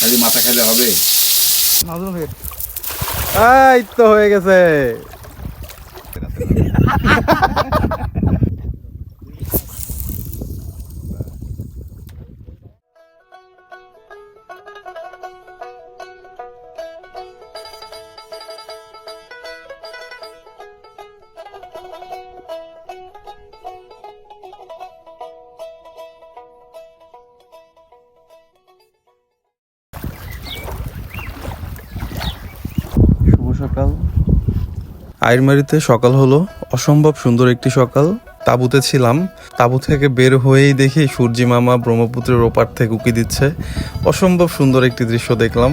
খালি মাথা খেলে হবে। এই তো হয়ে গেছে। সকাল? আইরমারিতে সকাল হলো। অসম্ভব সুন্দর একটি সকাল। তাঁবুতে ছিলাম। তাঁবু থেকে বের হয়েই দেখি সূর্যি মামা ব্রহ্মপুত্রের ওপার থেকে উকি দিচ্ছে। অসম্ভব সুন্দর একটি দৃশ্য দেখলাম।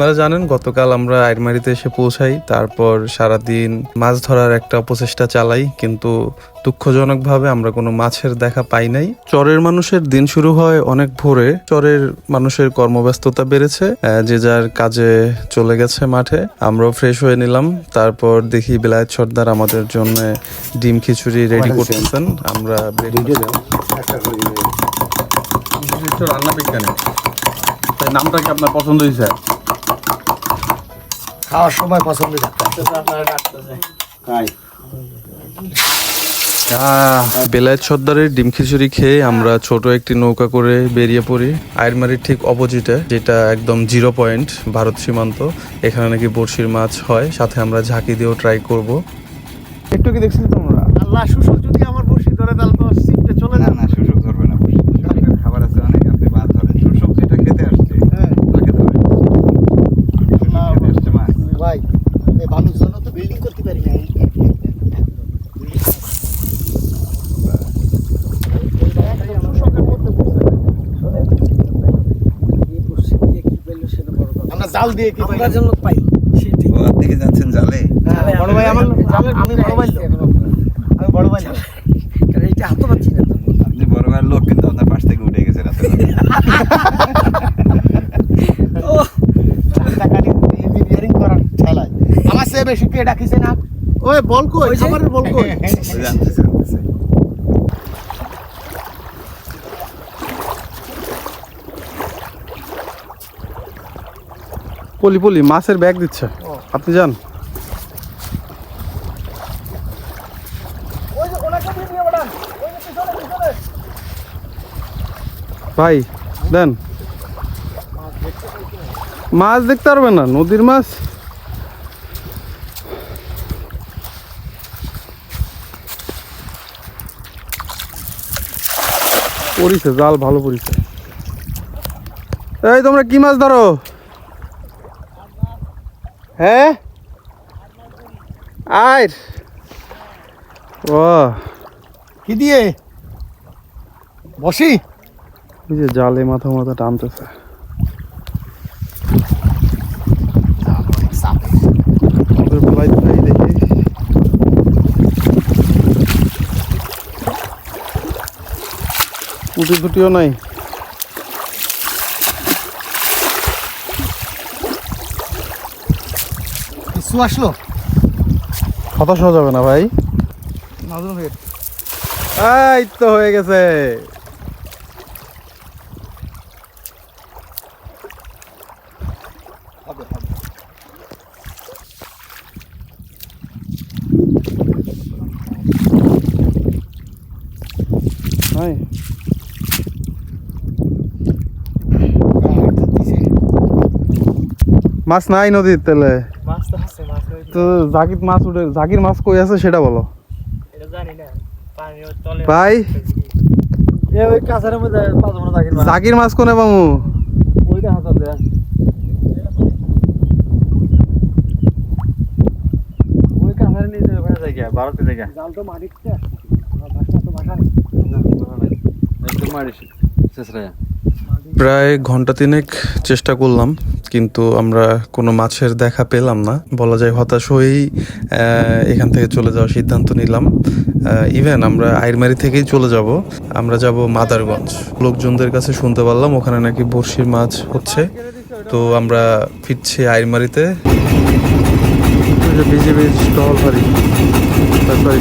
আপনারা জানেন গতকাল আমরা আইরমারিতে এসে পৌঁছাই তারপর সারাদিন মাছ ধরার একটা প্রচেষ্টা চালাই কিন্তু দুঃখজনকভাবে আমরা কোনো মাছের দেখা পাই নাই। চরের মানুষের দিন শুরু হয় অনেক ভোরে। চরের মানুষের কর্মব্যস্ততা বেড়েছে যে যার কাজে চলে গেছে মাঠে। আমরাও ফ্রেশ হয়ে নিলাম তারপর দেখি বেলায়েত সর্দার আমাদের জন্য ডিম খিচুড়ি রেডি করতেছেন। আমরা রান্না বিজ্ঞানী। তাই নামটা কি আপনার পছন্দ হয়েছে? খাওয়ার সময় পছন্দ বেলায়েত সর্দারের ডিম খিচুড়ি খেয়ে আমরা ছোট একটি নৌকা করে বেরিয়ে পড়ি। আইরমারির ঠিক অপোজিটে যেটা একদম জিরো পয়েন্ট ভারত সীমান্ত। এখানে নাকি বড়শির মাছ হয় সাথে আমরা ঝাঁকি দিয়েও ট্রাই করব। একটু কি দেখছি তোমরা? আল্লাহ সুযোগ যদি আমার বসি ধরে তাহলে তো সিটে চলে না যাবে না সুযোগ ধরবে না বসে। সুযোগের খাবার আছে অনেক আপনি মাছ ধরেন সুযোগ যেটা খেতে আসছে হ্যাঁ। তাকে ধরে খেতে আসছে মাছ ভাই জন্য তো বিল্ডিং করতে পারি না। আমরা জাল দিয়ে কি আমরা যেন পাই সেটাই। ও দিকে যাচ্ছেন জালে? হ্যাঁ, বড় ভাই আমার আমি বড় ভাই লোক। আমি বড় ভাই এটা হাতে পাচ্ছি না। আপনি বড় ভাইয়ের লোক কিন্তু আপনার পাশ থেকে উঠে গেছে রাতে বেশি কে ডাকিছে না? ওই বল কই ওই খাবারের বল কই। পলি পলি মাছের ব্যাগ দিচ্ছে। আপনি যান। ভাই দেন। মাছ দেখতে পারবেন না নদীর মাছ। পড়িছে জাল ভালো পড়িছে এই তোমরা কি মাছ ধরো? হ্যাঁ আয় ও কি দিয়ে? বসি। এই যে জালে মাথা মাথা টানতেছে আমাদের বলাই ভাই দেখি পুটি ফুটিও নাই। কিছু আসলো? হতাশ হওয়া যাবে না ভাই। এই তো হয়ে গেছে। হবে হবে ভাই মাছ নাই নদীর তেলে মাছ তো জাকির মাছ উঠে জাকির মাছ কই আছে সেটা বলো। এটা জানি না। পানির তলে ভাই। জাকির মাছ। কোনে পামু। প্রায় ঘণ্টা তিনেক চেষ্টা করলাম। কিন্তু আমরা কোনো মাছের দেখা পেলাম না। বলা যায় হতাশ হয়েই এখান থেকে চলে যাওয়ার সিদ্ধান্ত নিলাম। ইভেন আমরা আইরমারি থেকেই চলে যাব। আমরা যাব মাদারগঞ্জ। লোকজনদের কাছে শুনতে পারলাম, ওখানে নাকি বড়শির মাছ হচ্ছে। তো আমরা ফিরছি আইরমারিতে। বিজেপি স্টল বাড়ি। তারপরে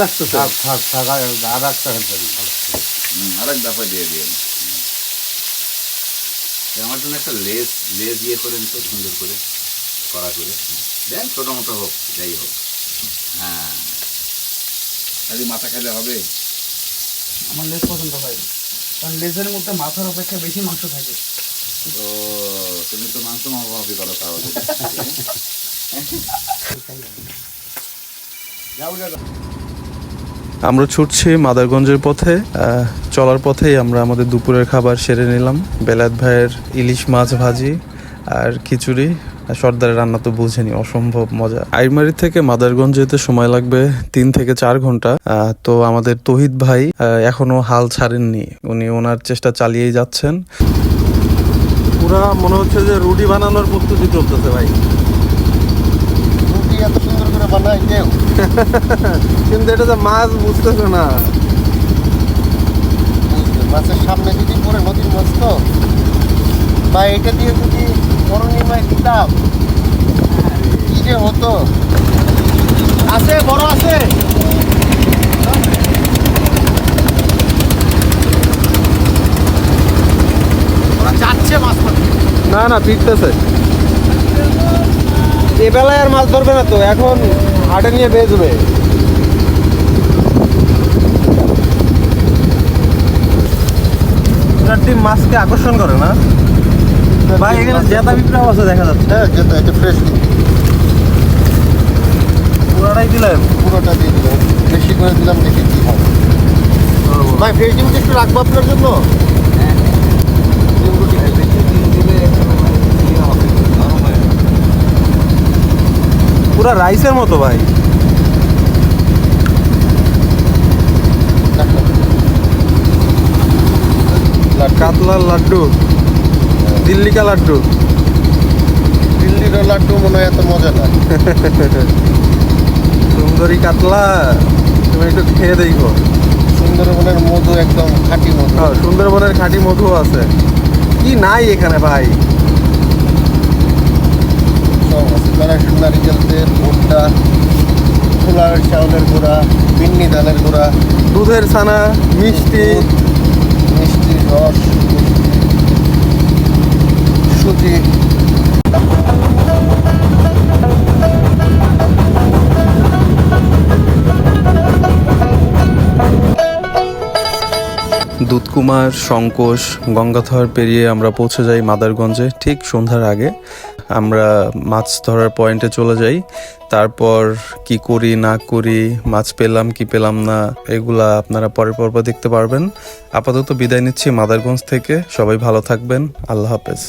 আসতেছে। থাক থাক থাক আর আর একটা হুম, আরেক দফা দিয়ে দিন। আমার জন্য একটা লেস লেস ইয়ে করেন তো সুন্দর করে করা করে। দেন ছোটো মোটো হোক যাই হোক। হ্যাঁ। খালি মাথা খেলে হবে। আমার লেজ পছন্দ হয়। কারণ লেজের মধ্যে মাথার অপেক্ষা বেশি মাংস থাকে। তো তুমি তো মাংস মাপামাপি করো তাহলে। আমরা ছুটছি মাদারগঞ্জের পথে চলার পথেই আমরা আমাদের দুপুরের খাবার সেরে নিলাম। বেলাত ভাইয়ের ইলিশ মাছ ভাজি আর খিচুড়ি। আর সর্দারের রান্না তো বুঝেনি অসম্ভব মজা। আইরমারি থেকে মাদারগঞ্জ যেতে সময় লাগবে তিন থেকে চার ঘণ্টা। তো আমাদের তহিদ ভাই এখনও হাল ছাড়েননি। উনি ওনার চেষ্টা চালিয়েই যাচ্ছেন। পুরা মনে হচ্ছে যে রুটি বানানোর প্রস্তুতি চলতেছে ভাই। রুটি এত সুন্দর কেউ কিন্তু এটা যে মাছ বুঝতেছে না। মাছের সামনে যদি পরে নদীর মাছ তো? বা এটা দিয়ে যদি করণীমায় দিতাম কি যে হতো? আছে বড় আছে। না না ফিরতেছে। এ বেলায় আর মাছ ধরবে না তো এখন হাটে নিয়ে বেচবে। ডিম মাছকে আকর্ষণ করে না? ভাই এখানে জেতা বিপ্লব আছে দেখা যাচ্ছে। হ্যাঁ যেটা এটা ফ্রেশ পুরাটাই দিলাম। পুরোটা দিয়ে দিলাম। বেশি করে দিলাম দেখি কি হয় ভাই ফ্রেশ ডিম একটু রাখব আপনার জন্য? পুরা রাইসের মতো ভাই। কাতলার লাড্ডু দিল্লিকা লাড্ডু। দিল্লির লাড্ডু মনে হয় এত মজা না। সুন্দরী কাতলা তুমি একটু খেয়ে দেখো। সুন্দরবনের মধু একদম খাঁটি মধু। হ্যাঁ, সুন্দরবনের খাঁটি মধু আছে। কি নাই এখানে ভাই? তারা নারিকেল তেল ভুট্টা খোলার চাউলের গুঁড়া পিন্নি ধানের গুঁড়া দুধের ছানা মিষ্টি। মিষ্টি রস সুজি। দুধকুমার সংকোষ গঙ্গাধর পেরিয়ে আমরা পৌঁছে যাই মাদারগঞ্জে। ঠিক সন্ধ্যার আগে আমরা মাছ ধরার পয়েন্টে চলে যাই। তারপর কি করি, না করি, মাছ পেলাম কি পেলাম না, এগুলা আপনারা পরের পর্ব দেখতে পারবেন। আপাতত বিদায় নিচ্ছি মাদারগঞ্জ থেকে। সবাই ভালো থাকবেন। আল্লাহ হাফেজ।